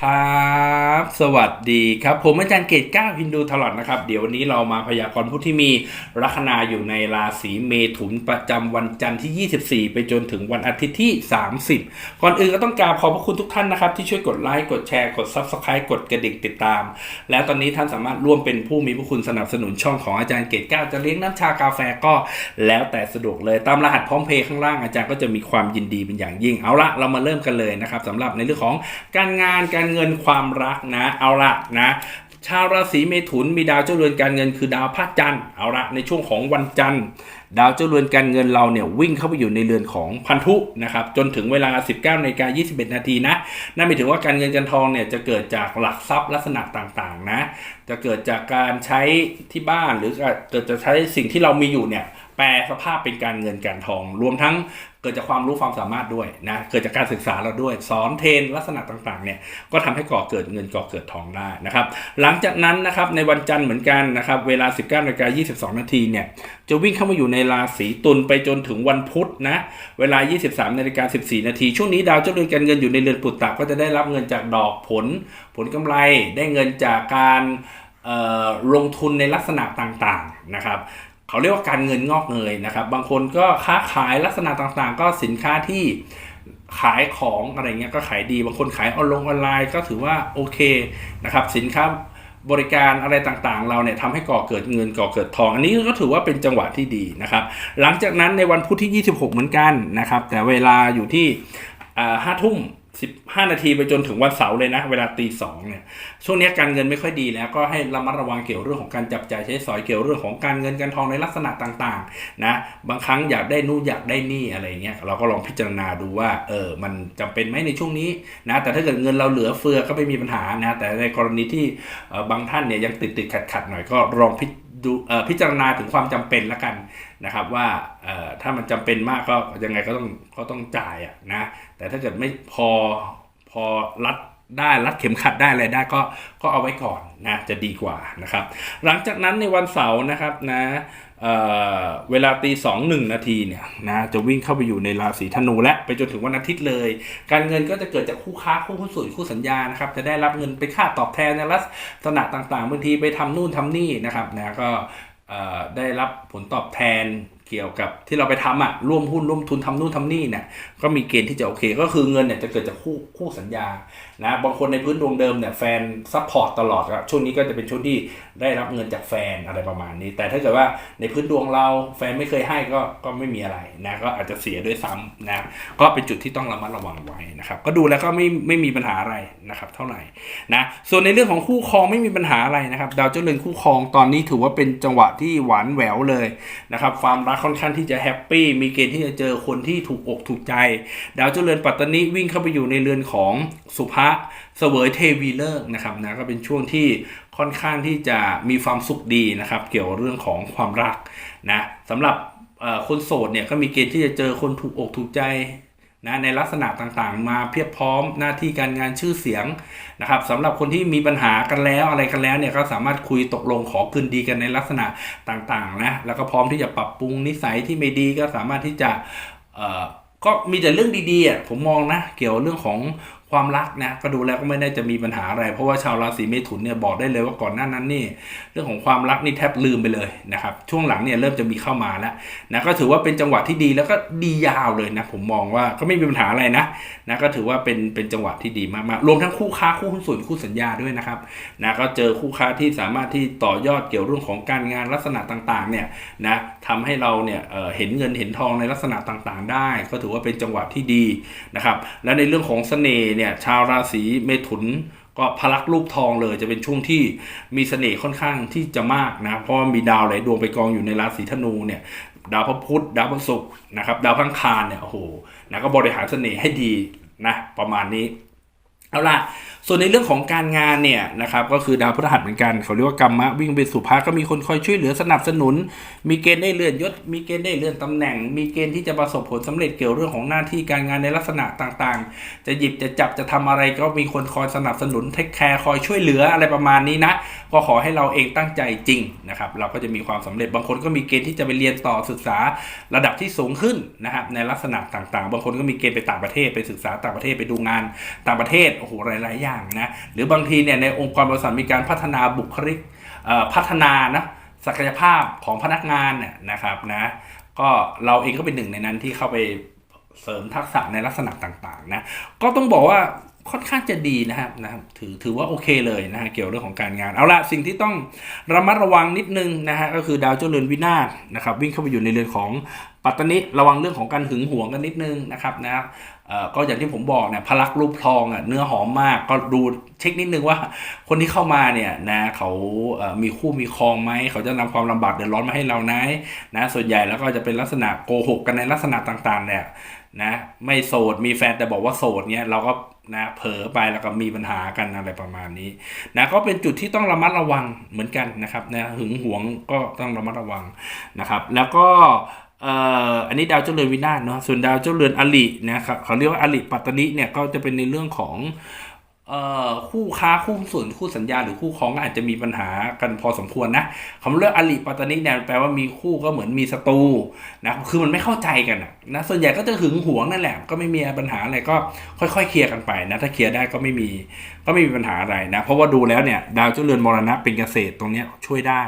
ครับ สวัสดีครับ ผมอาจารย์เกตก้าฮินดูทลอดนะครับ เดี๋ยววันนี้เรามาพยากรณ์ผู้ที่มีลัคนาอยู่ในราศีเมถุนประจำวันจันทร์ที่ 24 ไปจนถึงวันอาทิตย์ที่ 30 ก่อนอื่นก็ต้องกราบขอบพระคุณทุกท่านนะครับ ที่ช่วยกดไลค์กดแชร์กด Subscribe กดกระดิ่งติดตาม แล้วตอนนี้ท่านสามารถร่วมเป็นผู้มีพระคุณสนับสนุนช่องของอาจารย์เกตก้าจะเลี้ยงน้ำชากาแฟก็แล้วแต่สะดวกเลย ตามรหัสพร้อมเพย์ข้างล่างอาจารย์ก็จะมีความยินดีเป็นอย่างยิ่งเอาละเรามาเริ่มกันเลยนะครับสำหรับในเรื่องของการงานการเงินความรักนะ เอาละนะชาวราศีเมถุนมีดาวเจ้าเรือนการเงินคือดาวพระจันทร์เอาละในช่วงของวันจันทร์ ดาวเจ้าเรือนการเงินเราเนี่ยวิ่งเข้าไปอยู่ในเรือนของพันธุนะครับจนถึงเวลา 19นาฬิกา21 นาทีนะนั่นหมายถึงว่าการเงินการทองเนี่ยจะเกิดจากหลักทรัพย์ลักษณะต่างๆนะจะเกิดจากการใช้ที่บ้านหรือเกิดจะใช้สิ่งที่เรามีอยู่เนี่ยแปลสภาพเป็นการเงินการทอง รวมทั้ง เกิดจากความรู้ความสามารถด้วยนะเกิดจากการศึกษาเราด้วยสอนเทรนลักษณะต่างๆเนี่ยก็ทำให้ก่อเกิดเงินก่อเกิดทองได้นะครับ หลังจากนั้นนะครับในวันจันทร์เหมือนกันนะครับเวลา 19นาฬิกา22 นาทีเนี่ยจะวิ่งเข้ามาอยู่ในราศีตุลไปจนถึงวันพุธนะเวลา 23นาฬิกา14 นาที ช่วงนี้ดาวเจ้าเรือนการเงินอยู่ในเรือนปุตตะก็จะได้รับเงินจากดอกผล ผลกำไรได้เงินจากการลงทุนในลักษณะต่างๆนะครับ เขาเรียกว่าการเงินงอกเงยนะครับ บางคนก็ค้าขายลักษณะต่างๆ ก็สินค้าที่ขายของอะไรเงี้ยก็ขายดี บางคนขายออนลงออนไลน์ก็ถือว่าโอเคนะครับ สินค้าบริการอะไรต่างๆ เราเนี่ยทำให้ก่อเกิดเงินก่อเกิดทอง อันนี้ก็ถือว่าเป็นจังหวะที่ดีนะครับ หลังจากนั้นในวันพุธที่ 26 เหมือนกันนะครับ แต่เวลาอยู่ที่ห้าทุ่ม 15 นาทีไปจนถึงวันเสาร์เลยนะ เวลาตีสองเนี่ยช่วงนี้การเงินไม่ค่อยดีแล้วก็ให้ระมัดระวังเกี่ยวเรื่องของการจับจ่ายใช้สอยเกี่ยวเรื่องของการเงินการทองในลักษณะต่างๆนะบางครั้งอยากได้นู่นอยากได้นี่อะไรเงี้ยเราก็ลองพิจารณาดูว่าเออมันจำเป็นไหมในช่วงนี้นะแต่ถ้าเกิดเงินเราเหลือเฟือก็ไม่มีปัญหานะแต่ในกรณีที่บางท่านเนี่ยยังติดติดขัดขัดหน่อยก็ลองพิ ดูพิจารณาถึงความจำเป็นแล้วกันนะครับว่าถ้ามันจำเป็นมากก็ยังไงก็ต้องก็ต้องจ่ายอะนะแต่ถ้าเกิดไม่พอพอรัด ได้รัดเข็มขัดได้อะไรได้ก็ก็เอาไว้ก่อนนะจะดีกว่านะครับ หลังจากนั้นในวันเสาร์นะครับนะเเวลาตีสองหนึ่งนาทีเนี่ยนะจะวิ่งเข้าไปอยู่ในราศีธนูและไปจนถึงวันอาทิตย์เลย การเงินก็จะเกิดจากคู่ค้าคู่หุ้นส่วนคู่สัญญานะครับจะได้รับเงินไปค่าตอบแทนในลักษณะต่างๆบางทีไปทำนู่นทำนี่นะครับนะก็ได้รับผลตอบแทนเกี่ยวกับที่เราไปทำอะร่วมหุ้นร่วมทุนทำนู่นทำนี่เนี่ยก็มีเกณฑ์ที่จะโอเค ก็คือเงินเนี่ยจะเกิดจากคู่คู่สัญญา นะบางคนในพื้นดวงเดิมเนี่ยแฟนซัพพอร์ตตลอดครับช่วงนี้ก็จะเป็นช่วงที่ได้รับเงินจากแฟนอะไรประมาณนี้ แต่ถ้าเกิดว่าในพื้นดวงเราแฟนไม่เคยให้ก็ก็ไม่มีอะไรนะก็อาจจะเสียด้วยซ้ำนะก็เป็นจุดที่ต้องระมัดระวังไว้นะครับก็ดูแล้วก็ไม่ไม่มีปัญหาอะไรนะครับเท่าไหร่นะส่วนในเรื่องของคู่ครองไม่มีปัญหาอะไรนะครับดาวเจ้าเรือนคู่ครองตอนนี้ถือว่าเป็นจังหวะที่หวานแหววเลยนะครับความรักค่อนข้างที่จะแฮปปี้มีเกณฑ์ที่จะเจอคนที่ถูกอกถูกใจ ดาวเจ้าเรือนปัตตานีวิ่งเข้าไปอยู่ในเรือนของสุภาะเสวยเทวีเลิกนะครับนะก็เป็นช่วงที่ค่อนข้างที่จะมีความสุขดีนะครับ เกี่ยวกับเรื่องของความรักนะสำหรับคนโสดเนี่ยก็มีเกณฑ์ที่จะเจอคนถูกอกถูกใจนะในลักษณะต่างๆ มาเพียบพร้อมหน้าที่การงานชื่อเสียงนะครับสำหรับคนที่มีปัญหากันแล้วอะไรกันแล้วเนี่ยก็สามารถคุยตกลงขอคืนดีกันในลักษณะต่างๆนะแล้วก็พร้อมที่จะปรับปรุงนิสัยที่ไม่ดีก็สามารถที่จะก็มีแต่เรื่องดีๆอะผมมองนะเกี่ยวเรื่องของ ความรักนะก็ดูแล้วก็ไม่ได้จะมีปัญหาอะไร เพราะว่าชาวราศีเมถุนเนี่ยบอกได้เลยว่าก่อนหน้านั้นนี่เรื่องของความรักนี่แทบลืมไปเลยนะครับช่วงหลังเนี่ยเริ่มจะมีเข้ามาแล้วนะก็ถือว่าเป็นจังหวะที่ดีแล้วก็ดียาวเลยนะผมมองว่าก็ไม่มีปัญหาอะไรนะนะก็ถือว่าเป็นเป็นจังหวะที่ดีมากๆรวมทั้งคู่ค้าคู่หุ้นส่วนคู่สัญญาด้วยนะครับนะก็เจอคู่ค้าที่สามารถที่ต่อยอดเกี่ยวเรื่องของการงานลักษณะต่างๆเนี่ยนะทำให้เราเนี่ยเเห็นเงินเห็นทองในลักษณะต่างๆ ได้ ก็ถือว่าเป็นจังหวะที่ดีนะครับและในเรื่องของเสน่ห์เนี่ยชาวราศีเมถุนก็พลักลูกทองเลยจะเป็นช่วงที่มีเสน่ห์ค่อนข้างที่จะมากนะเพราะมีดาวหลายดวงไปกองอยู่ในราศีธนูเนี่ยดาวพระพุธดาวพระศุกร์นะครับดาวพังคารเนี่ยโอ้โหนะก็บริหารเสน่ห์ให้ดีนะประมาณนี้ เอาล่ะ ส่วนในเรื่องของการงานเนี่ยนะครับก็คือดาวพฤหัสเหมือนกันเขาเรียกว่ากรรมะวิ่งไปสู่พระก็มีคนคอยช่วยเหลือสนับสนุน มีเกณฑ์ได้เลื่อนยศ มีเกณฑ์ได้เลื่อนตำแหน่ง มีเกณฑ์ที่จะประสบผลสำเร็จเกี่ยวเรื่องของหน้าที่การงานในลักษณะต่างๆ จะหยิบจะจับจะทำอะไรก็มีคนคอยสนับสนุนเทคแคร์คอยช่วยเหลืออะไรประมาณนี้นะก็ขอให้เราเองตั้งใจจริงนะครับเราก็จะมีความสำเร็จบางคนก็มีเกณฑ์ที่จะไปเรียนต่อศึกษาระดับที่สูงขึ้นนะครับในลักษณะต่างๆ บางคนก็มีเกณฑ์ไปต่างประเทศไปศึกษาต่างประเทศไปดูงานต่างประเทศโอ้โหหลายๆอย่างอย่างนะหรือบางทีเนี่ยในองค์กรบริษัทมีการพัฒนาบุคลิกพัฒนานะศักยภาพของพนักงานเนี่ยนะครับนะก็เราเองก็เป็นหนึ่งในนั้นที่เข้าไปเสริมทักษะในลักษณะต่างๆนะก็ต้องบอกว่าค่อนข้างจะดีนะครับนะครับถือถือว่าโอเคเลยนะฮะเกี่ยวเรื่องของการงาน เอาละสิ่งที่ต้องระมัดระวังนิดนึงนะฮะก็คือดาวเจ้าเรือนวินาศนะครับวิ่งเข้าไปอยู่ในเรือนของปัตตนิระวังเรื่องของการหึงหวงกันนิดนึงนะครับนะ ก็อย่างที่ผมบอกเนี่ยพลักรูปทองอะเนื้อหอมมากก็ดูเช็คนิดนึงว่า คนที่เข้ามาเนี่ยนะเขามีคู่มีครองไหมเขาจะนำความลำบากเดือดร้อนมาให้เราไหนนะส่วนใหญ่แล้วก็จะเป็นลักษณะโกหกกันในลักษณะต่างๆ เนี่ยนะไม่โสดมีแฟนแต่บอกว่าโสดเนี่ยเราก็นะเผลอไปแล้วก็มีปัญหากันอะไรประมาณนี้นะก็เป็นจุดที่ต้องระมัดระวังเหมือนกันนะครับนะหึงหวงก็ต้องระมัดระวังนะครับ แล้วก็ อันนี้ดาวเจ้าเรือนวินาศเนาะส่วนดาวเจ้าเรือนอลินะครับเขาเรียกว่าอลิปัตตนิเนี่ยก็จะเป็นในเรื่องของคู่ค้าคู่ส่วนคู่สัญญาหรือคู่ครองอาจจะมีปัญหากันพอสมควรนะคำเรียกอลิปัตตนิเนี่ยแปลว่ามีคู่ก็เหมือนมีศัตรูนะคือมันไม่เข้าใจกันนะส่วนใหญ่ก็จะหึงหวงนั่นแหละก็ไม่มีปัญหาอะไรก็ค่อยๆเคลียร์กันไปนะถ้าเคลียร์ได้ก็ไม่มี ก็ไม่มีปัญหาอะไรนะ เพราะว่าดูแล้วเนี่ยดาวเจ้าเรือนมรณะเป็นเกษตรตรงนี้ช่วยได้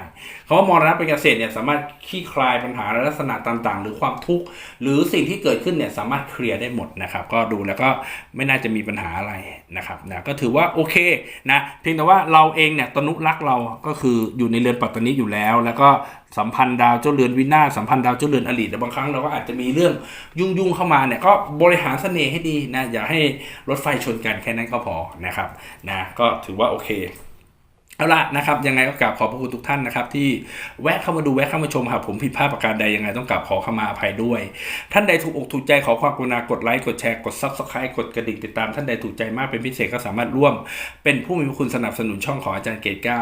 คำว่ามรณะเป็นเกษตรเนี่ยสามารถคลี่คลายปัญหาลักษณะต่างๆ หรือความทุกข์หรือสิ่งที่เกิดขึ้นเนี่ยสามารถเคลียร์ได้หมดนะครับ ก็ดูแล้วก็ไม่น่าจะมีปัญหาอะไรนะครับนะก็ถือว่าโอเคนะเพียงแต่ว่าเราเองเนี่ยตนุรักษ์เราก็คืออยู่ในเรือนปัตตนิอยู่แล้ว แล้วก็ สัมพันธ์ดาวเจ้าเรือนวินาศสัมพันธ์ดาวเจ้าเรือนอลิแต่บางครั้งเราก็อาจจะมีเรื่องยุ่งๆเข้ามาเนี่ยก็บริหารเสน่ห์ให้ดีนะอย่าให้รถไฟชนกันแค่นั้นก็พอนะครับนะก็ถือว่าโอเคเอาละนะครับยังไงก็กราบขอบพระคุณทุกท่านนะครับ ที่แวะเข้ามาดูแวะเข้ามาชมครับผมผิดพลาดประการใดยังไงต้องกราบขอเข้ามาอภัยด้วย ท่านใดถูกอกถูกใจขอความกรุณากดไลค์กดแชร์กดซับสไครต์กดกระดิ่งติดตามท่านใดถูกใจมากเป็นพิเศษก็สามารถร่วม เป็นผู้มีคุณสนับสนุนช่องของอาจารย์เกตเก้า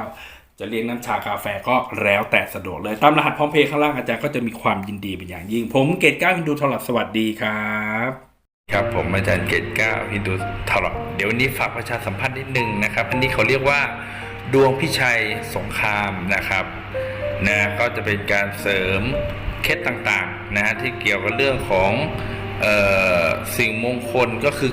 จะเลี้ยงน้ำชากาแฟก็แล้วแต่สะดวกเลย ตามรหัสพร้อมเพย์ข้างล่างอาจารย์ก็จะมีความยินดีเป็นอย่างยิ่ง ผมเกตเก้าฮินดูทลัดสวัสดีครับ ครับผมอาจารย์เกตเก้าฮินดูทลอดเดี๋ยววันนี้ฝากประชาสัมพันธ์นิดนึงนะครับ อันนี้เขาเรียกว่าดวงพิชัยสงครามนะครับนะก็จะเป็นการเสริมเคล็ดต่างๆนะฮะที่เกี่ยวกับเรื่องของเออสิ่งมงคลก็คือ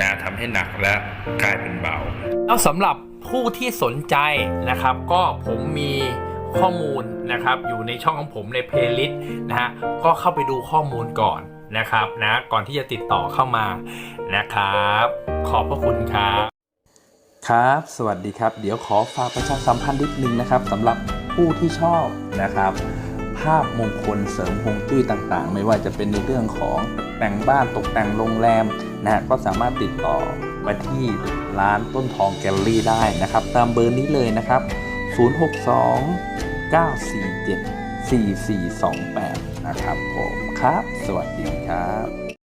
นะทำให้หนักและกลายเป็นเบา แล้วสำหรับผู้ที่สนใจนะครับ ก็ผมมีข้อมูลนะครับอยู่ในช่องของผมในเพลย์ลิสต์นะฮะก็เข้าไปดูข้อมูลก่อนนะครับนะก่อนที่จะติดต่อเข้ามานะครับ ขอบพระคุณครับครับ สวัสดีครับ เดี๋ยวขอฝากประชาสัมพันธ์นิดนึงนะครับสำหรับผู้ที่ชอบนะครับภาพมงคลเสริมฮวงจุ้ยต่างๆ ไม่ว่าจะเป็นในเรื่องของแต่งบ้านตกแต่งโรงแรมนะฮะก็สามารถติดต่อมาที่ร้านต้นทองแกลลี่ได้นะครับ ตามเบอร์นี้เลยนะครับ 062 947 4428 นะครับผมครับ สวัสดีครับ